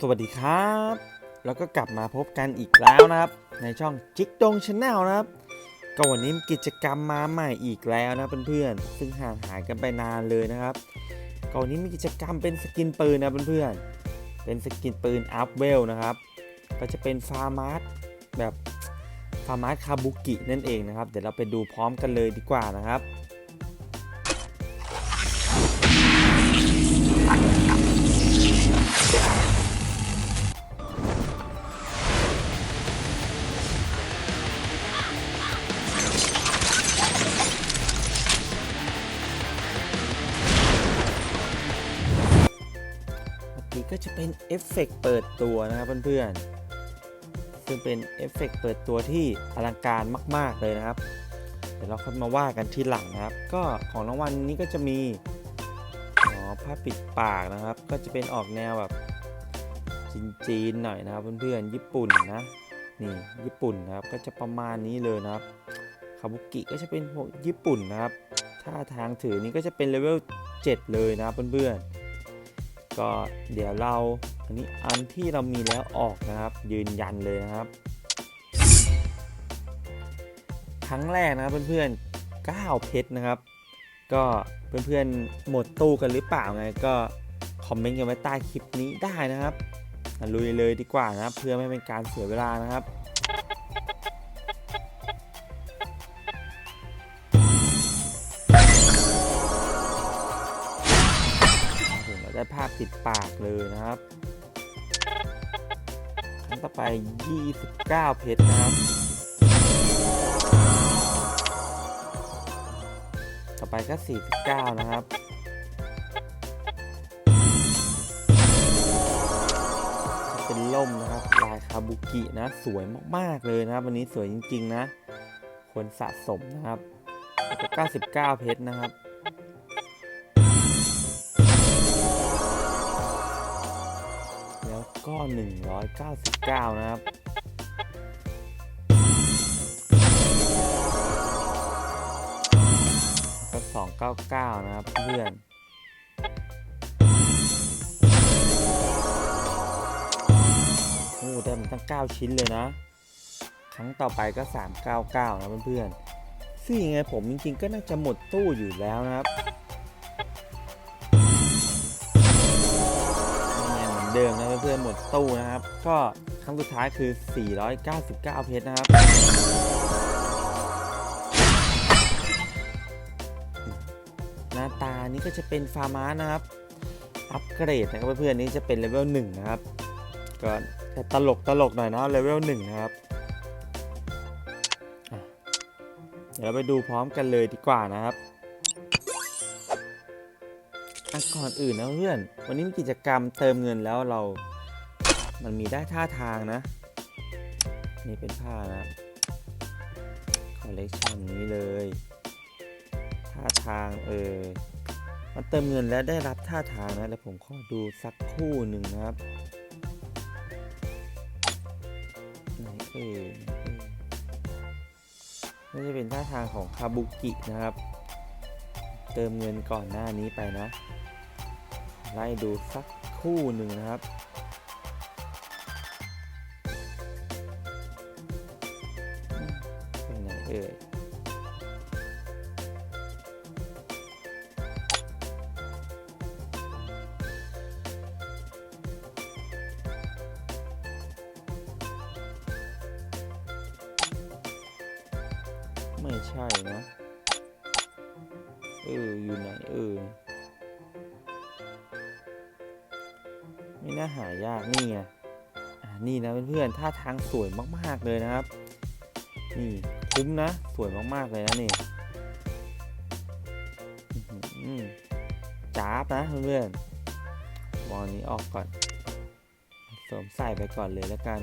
สวัสดีครับ แล้วก็กลับมาพบกันอีกแล้วนะครับ ในช่องจิกดงชาแนลนะครับ ก็วันนี้กิจกรรมมาใหม่อีกแล้วนะเพื่อนๆซึ่งห่างหายกันไปนานเลยนะครับก็วันนี้มีกิจกรรมเป็นสกินปืนนะเพื่อนๆเป็นสกินปืนอัพเวลนะครับ ก็จะเป็นฟาร์มาร์แบบฟาร์มาร์คาบุกินั่นเองนะครับ เดี๋ยวเราไปดูพร้อมกันเลยดีกว่านะครับ ก็จะเป็นเอฟเฟกต์เปิดตัวนะครับเพื่อนๆ ซึ่งเป็นเอฟเฟกต์เปิดตัวที่อลังการมาก ๆเลยนะครับ เดี๋ยวเราค่อยมาว่ากันทีหลังนะครับ ก็ของรางวัลนี้ก็จะมีอ๋อผ้าปิดปากนะครับ ก็จะเป็นออกแนวแบบจีนๆหน่อยนะครับเพื่อนๆ ญี่ปุ่นนะนี่ญี่ปุ่นนะครับก็จะประมาณนี้เลยนะครับคาบุกิก็จะเป็นพวกญี่ปุ่นนะครับท่าทางถือนี้ก็จะเป็นเลเวล7เลยนะครับเพื่อนๆ ก็เดี๋ยวเราอันนี้อันที่เรามีแล้วออกนะครับ ยืนยันเลยนะครับ ครั้งแรกนะครับเพื่อนๆ9เพชรนะครับ ก็เพื่อนๆหมดตู้กันหรือเปล่าไงก็คอมเมนต์กันไว้ใต้คลิปนี้ได้นะครับอะลุยเลยดีกว่านะครับ เพื่อไม่เป็นการเสียเวลานะครับ ได้ภาพปิดปากเลยนะครับครั้งต่อไป 29 เพชรนะครับ ต่อไปก็ 49 นะครับ เป็นล่มนะครับ ลายคาบุกินะ สวยมาก ๆ เลยนะครับ วันนี้สวยจริง ๆ นะควรสะสมนะครับ 99 เพชรนะครับ ก็ 199 นะครับก็299 นะครับเพื่อนโอ้ได้มันตั้ง 9 ชิ้นเลยนะ ครั้งต่อไปก็ 399 นะเพื่อนๆซึ่งยังไงผมจริงๆ ก็น่าจะหมดตู้อยู่แล้วนะครับ เดิมนะเพื่อนๆหมดตู้นะครับ ก็ครั้งสุดท้ายคือ 499 เพชรนะครับหน้าตานี้ก็จะเป็นฟาร์มานะครับ อัปเกรดนะครับเพื่อนๆนี่จะเป็นเลเวลหนึ่งนะครับ ก็ตลกตลกหน่อยนะเลเวลหนึ่งนะครับเดี๋ยวเราไปดูพร้อมกันเลยดีกว่านะครับ ก่อนอื่นนะเพื่อน วันนี้มีกิจกรรมเติมเงินแล้วเรา มันมีได้ท่าทางนะ นี่เป็นผ้านะคอลเลกชันนี้เลย ท่าทางเออมันเติมเงินแล้วได้รับท่าทางนะแล้วผมขอดูสักคู่หนึ่งนะครับไหนเอ่ยไหนเอ่ยนี่จะเป็นท่าทางของคาบุกินะครับ เติมเงินก่อนหน้านี้ไปนะ ไล่ดูสักคู่หนึ่งนะครับเป็นไหนเอ่ยไม่ใช่นะ เออ อยู่ไหนเออ ไม่น่าหายากนี่ไงนี่นะเพื่อนๆท่าทางสวยมากๆเลยนะครับ นี่คุ้มนะ สวยมากๆเลยนะนี่จ้าบนะเพื่อนๆมองอันนี้ออกก่อนสวมใส่ไปก่อนเลยแล้วกัน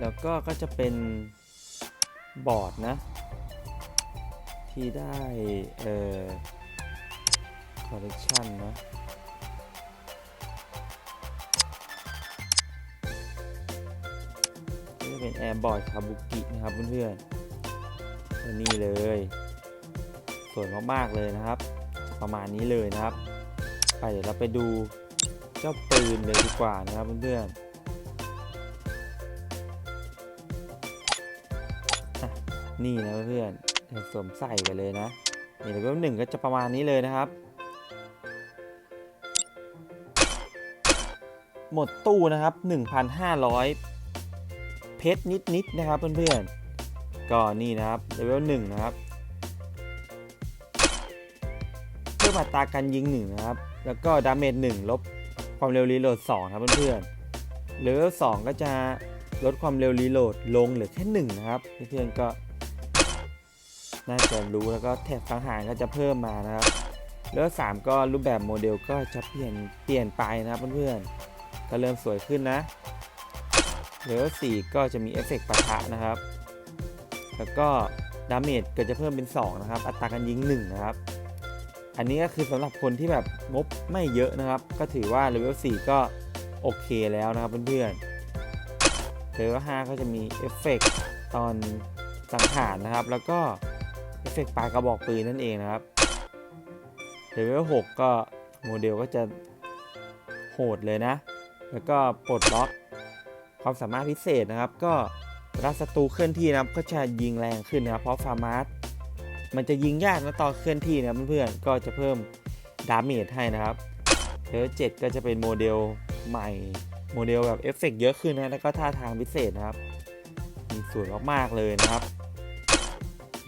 แล้วก็ก็จะเป็นบอร์ดนะ ที่ได้ เอ่อ คอลเลกชันนะนี่จะเป็นแอร์บอร์ดคาบุกินะครับเพื่อนๆนี้เลย สวยมากๆเลยนะครับ ประมาณนี้เลยนะครับ ไปเดี๋ยวเราไปดูเจ้าปืนเลยดีกว่านะครับเพื่อนๆนี่นะเพื่อนสวมใส่กันเลยนะนี่เลเวลหนึ่งก็จะประมาณนี้เลยนะครับ หมดตู้นะครับ 1,500 เพชรนิดๆนะครับเพื่อนๆ ก็นี่นะครับเลเวลหนึ่งนะครับ เพิ่มอัตราการยิงหนึ่งนะครับ แล้วก็ดาเมจหนึ่งลบความเร็วรีโหลด2ครับเพื่อนๆ เลเวล2ก็จะลดความเร็วรีโหลดลงเหลือแค่หนึ่งนะครับเพื่อนๆก็น่าจะรู้แล้วก็แท็บสังหารก็จะเพิ่มมานะครับเลเวล3ก็รูปแบบโมเดลก็จะเปลี่ยนเปลี่ยนไปนะครับเพื่อนๆ ก็เริ่มสวยขึ้นนะเลเวล4ก็จะมีเอฟเฟกต์ปะทะนะครับ แล้วก็ดาเมจก็จะเพิ่มเป็น 2 นะครับ อัตราการยิง 1 นะครับ อันนี้ก็คือสำหรับคนที่แบบงบไม่เยอะนะครับ ก็ถือว่าเลเวล4ก็โอเคแล้วนะครับเพื่อนๆเลเวล5ก็จะมีเอฟเฟกต์ตอนสังหารนะครับ แล้วก็เอฟเฟกต์ปลายกระบอกปืนนั่นเองนะครับเลเวล6ก็โมเดลก็จะโหดเลยนะ แล้วก็ปลดล็อกความสามารถพิเศษนะครับ ก็เวลาศัตรูเคลื่อนที่นะครับก็จะยิงแรงขึ้นนะครับ เพราะฟาร์มาสมันจะยิงยากนะตอนเคลื่อนที่นะเพื่อนๆก็จะเพิ่มดาเมจให้นะครับเลเวล7ก็จะเป็นโมเดลใหม่ โมเดลแบบเอฟเฟกต์เยอะขึ้นนะแล้วก็ท่าทางพิเศษนะครับมีสวยมากๆเลยนะครับ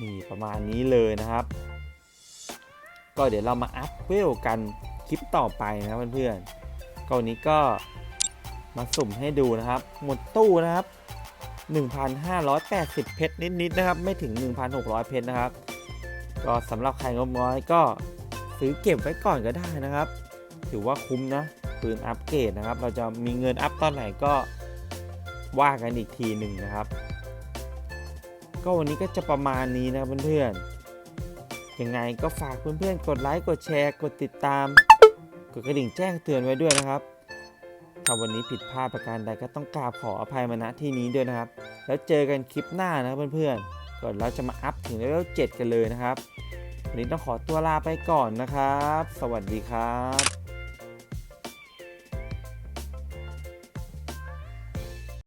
นี่ประมาณนี้เลยนะครับ ก็เดี๋ยวเรามาอัพเวลกันคลิปต่อไปนะเพื่อนๆก็วันนี้ก็ มาสุ่มให้ดูนะครับ หมดตู้นะครับ 1,580 เพชรนิดๆนะครับ ไม่ถึง 1,600 เพชรนะครับ ก็สำหรับใครงบน้อยก็ซื้อเก็บไว้ก่อนก็ได้นะครับ ถือว่าคุ้มนะปืนอัปเกรดนะครับ เราจะมีเงินอัพตอนไหนก็ว่ากันอีกทีหนึ่งนะครับ ก็วันนี้ก็จะประมาณนี้นะครับเพื่อนๆยังไงก็ฝากเพื่อนๆกดไลค์กดแชร์ กดติดตาม กดกระดิ่งแจ้งเตือนไว้ด้วยนะครับ ถ้าวันนี้ผิดพลาดประการใดก็ต้องกราบขออภัยมาณที่นี้ด้วยนะครับ แล้วเจอกันคลิปหน้านะครับเพื่อนๆ ก่อนเราจะมาอัพถึงเลเวล7กันเลยนะครับ วันนี้ต้องขอตัวลาไปก่อนนะครับ สวัสดีครับ